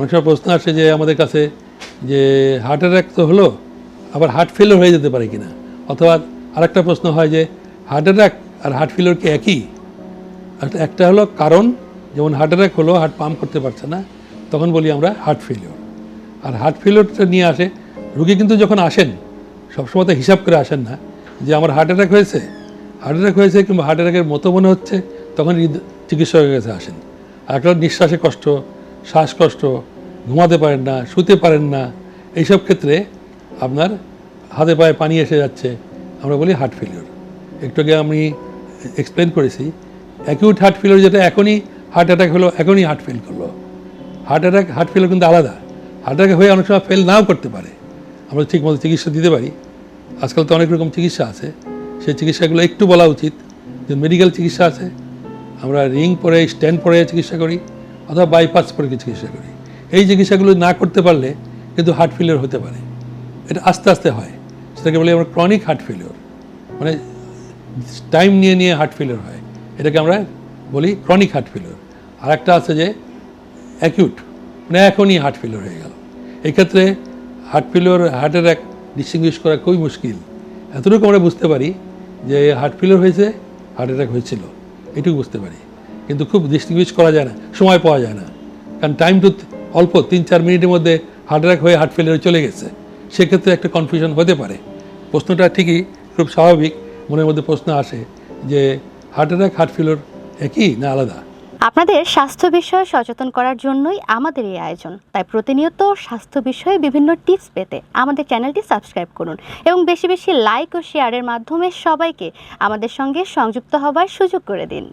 অনেক সময় প্রশ্ন আসে যে আমাদের কাছে যে হার্ট অ্যাটাক তো হলো, আবার হার্ট ফেলিওর হয়ে যেতে পারে কিনা? অথবা আরেকটা প্রশ্ন হয় যে হার্ট অ্যাটাক আর হার্ট ফেলিওর কি একই? একটা হলো কারণ, যেমন হার্ট অ্যাটাক হলো হার্ট পাম্প করতে পারছে না, তখন বলি আমরা হার্ট ফেলিওর আর হার্ট ফেলিওরটা নিয়ে আসে, রুগী কিন্তু যখন আসেন, সবসময় তো হিসাব করে আসেন না, যে আমার হার্ট অ্যাটাক হয়েছে হার্ট অ্যাটাক হয়েছে কিংবা হার্ট অ্যাটাকের মতো মনে হচ্ছে, তখন চিকিৎসকের কাছে আসেন। আর একটা নিঃশ্বাসে কষ্ট শ্বাসকষ্ট, ঘুমাতে পারেন না, শুতে পারেন না, এইসব ক্ষেত্রে আপনার হাতে পায়ে পানি এসে যাচ্ছে। আমরা বলি হার্ট ফেলিওর একটু আগে আমি এক্সপ্লেন করেছি অ্যাকিউট হার্ট ফেলিওর যেটা এখনই হার্ট অ্যাটাক হলো, এখনই হার্ট ফেল করল। হার্ট অ্যাটাক হার্ট ফেলিওর কিন্তু আলাদা। হার্ট অ্যাটাক হয়ে অনেক সময় ফেল নাও করতে পারে। আমরা ঠিকমতো চিকিৎসা দিতে পারি। আজকাল তো অনেক রকম চিকিৎসা আছে। সেই চিকিৎসাগুলো একটু বলা উচিত। যে মেডিকেল চিকিৎসা আছে। আমরা রিং পরে স্ট্যান্ড পরে চিকিৎসা করি। অথবা বাইপাস পরে চিকিৎসা করি। এই চিকিৎসাগুলো না করতে পারলে কিন্তু হার্ট ফেলিওর হতে পারে। এটা আস্তে আস্তে হয়। সেটাকে বলি আমরা ক্রনিক হার্ট ফেলিওর মানে টাইম নিয়ে নিয়ে হার্ট ফেলিওর হয়। এটাকে আমরা বলি ক্রনিক হার্ট ফেলিওর আর একটা আছে যে অ্যাকিউট মানে এখনই হার্ট ফেলিওর হয়ে গেল। এই ক্ষেত্রে heart failure heart attack distinguish করা খুবই মুশকিল। এতটুকু আমরা বুঝতে পারি যে হার্ট ফেলিওর হয়েছে হার্ট অ্যাটাক হয়েছিল। এটুকু বুঝতে পারি। কিন্তু খুব ডিস্টিংগুইশ করা যায় না, সময় পাওয়া যায় না। কারণ টাইম টু অল্প তিন চার মিনিটের মধ্যে হার্ট অ্যাটাক হয়ে হার্ট ফেলিওর চলে গেছে। সেক্ষেত্রে একটা কনফিউশন হতে পারে। প্রশ্নটা ঠিকই, খুব স্বাভাবিক। মনের মধ্যে প্রশ্ন আসে যে হার্ট অ্যাটাক হার্ট ফেলিওর একই না আলাদা? আপনাদের স্বাস্থ্য বিষয়ে সচেতন করার জন্যই আমাদের এই আয়োজন। তাই প্রতিনিয়ত স্বাস্থ্য বিষয়ে বিভিন্ন টিপস পেতে আমাদের চ্যানেলটি সাবস্ক্রাইব করুন এবং বেশি বেশি লাইক ও শেয়ারের মাধ্যমে সবাইকে আমাদের সঙ্গে সংযুক্ত হবার সুযোগ করে দিন।